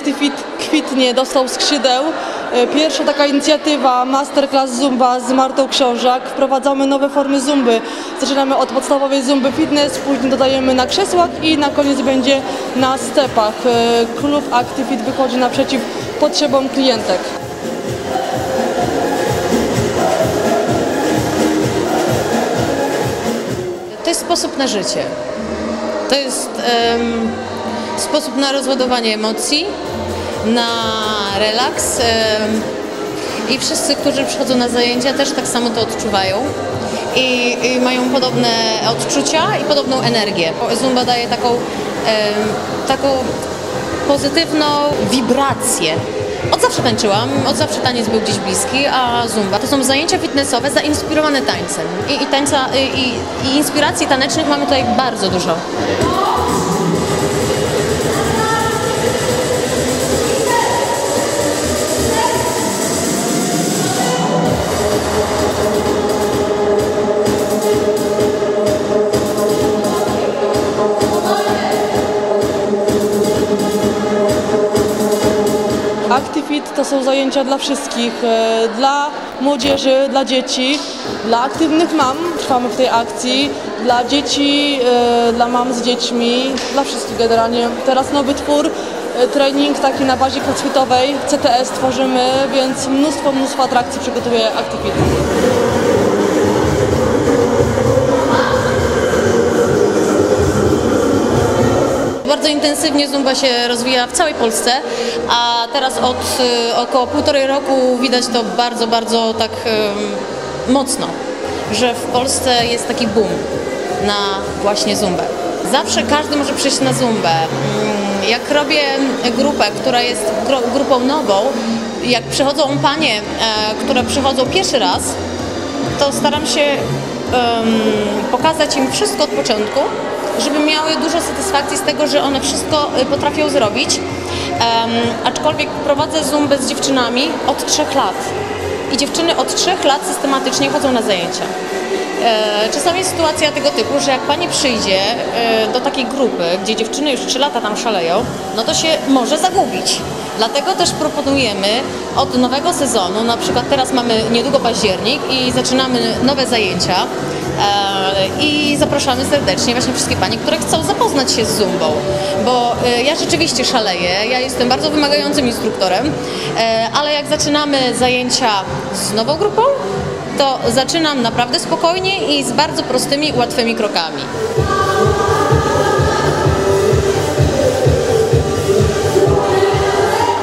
Actifit kwitnie, dostał skrzydeł. E, Pierwsza taka inicjatywa Masterclass Zumba z Martą Książak. Wprowadzamy nowe formy zumby. Zaczynamy od podstawowej zumby fitness, później dodajemy na krzesłach i na koniec będzie na stepach. E, Klub Actifit wychodzi naprzeciw potrzebom klientek. To jest sposób na życie. To jest em, sposób na rozładowanie emocji, na relaks. I wszyscy, którzy przychodzą na zajęcia, też tak samo to odczuwają. I, i mają podobne odczucia i podobną energię. Zumba daje taką, taką pozytywną wibrację. Od zawsze tańczyłam, od zawsze taniec był gdzieś bliski, a zumba to są zajęcia fitnessowe zainspirowane tańcem. I, i, tańca, i, I inspiracji tanecznych mamy tutaj bardzo dużo. To są zajęcia dla wszystkich, e, dla młodzieży, dla dzieci, dla aktywnych mam, trwamy w tej akcji, dla dzieci, e, dla mam z dziećmi, dla wszystkich generalnie. Teraz nowy twór, e, trening taki na bazie crossfitowej, CTS tworzymy, więc mnóstwo, mnóstwo atrakcji przygotowuje Actifit. Intensywnie Zumba się rozwija w całej Polsce, a teraz od y, około półtorej roku widać to bardzo, bardzo tak mocno, że w Polsce jest taki boom na właśnie Zumbę. Zawsze każdy może przyjść na Zumbę. Mm, Jak robię grupę, która jest grupą nową, jak przychodzą panie, e, które przychodzą pierwszy raz, to staram się pokazać im wszystko od początku, żeby miały dużo satysfakcji z tego, że one wszystko y, potrafią zrobić. Em, aczkolwiek prowadzę zumbę z dziewczynami od trzech lat. I dziewczyny od trzech lat systematycznie chodzą na zajęcia. E, Czasami jest sytuacja tego typu, że jak pani przyjdzie e, do takiej grupy, gdzie dziewczyny już 3 lata tam szaleją, no to się może zagubić. Dlatego też proponujemy od nowego sezonu, na przykład teraz mamy niedługo październik i zaczynamy nowe zajęcia i zapraszamy serdecznie właśnie wszystkie panie, które chcą zapoznać się z zumbą, bo e, ja rzeczywiście szaleję, ja jestem bardzo wymagającym instruktorem, e, ale jak zaczynamy zajęcia z nową grupą, to zaczynam naprawdę spokojnie i z bardzo prostymi, łatwymi krokami.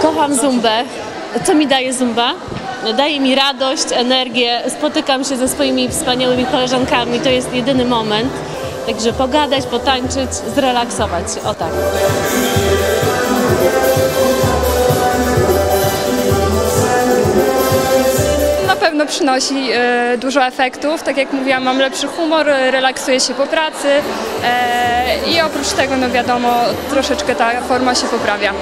Kocham zumbę. Co mi daje zumba? Daje mi radość, energię, spotykam się ze swoimi wspaniałymi koleżankami, to jest jedyny moment. Także pogadać, potańczyć, zrelaksować o tak. Pewno przynosi e, dużo efektów. Tak jak mówiłam, mam lepszy humor, relaksuję się po pracy e, i oprócz tego, no wiadomo, troszeczkę ta forma się poprawia.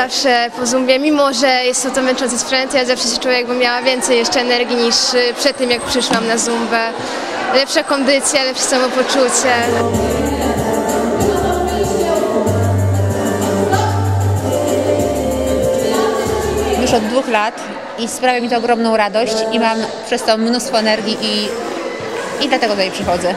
Zawsze po zumbie, mimo że jest to, to męczący sprzęt, ja zawsze się czuję jakbym miała więcej jeszcze energii niż y, przed tym jak przyszłam na zumbę. Lepsza kondycja, lepsze samopoczucie. już od dwóch lat i sprawia mi to ogromną radość i mam przez to mnóstwo energii i, i dlatego tutaj przychodzę.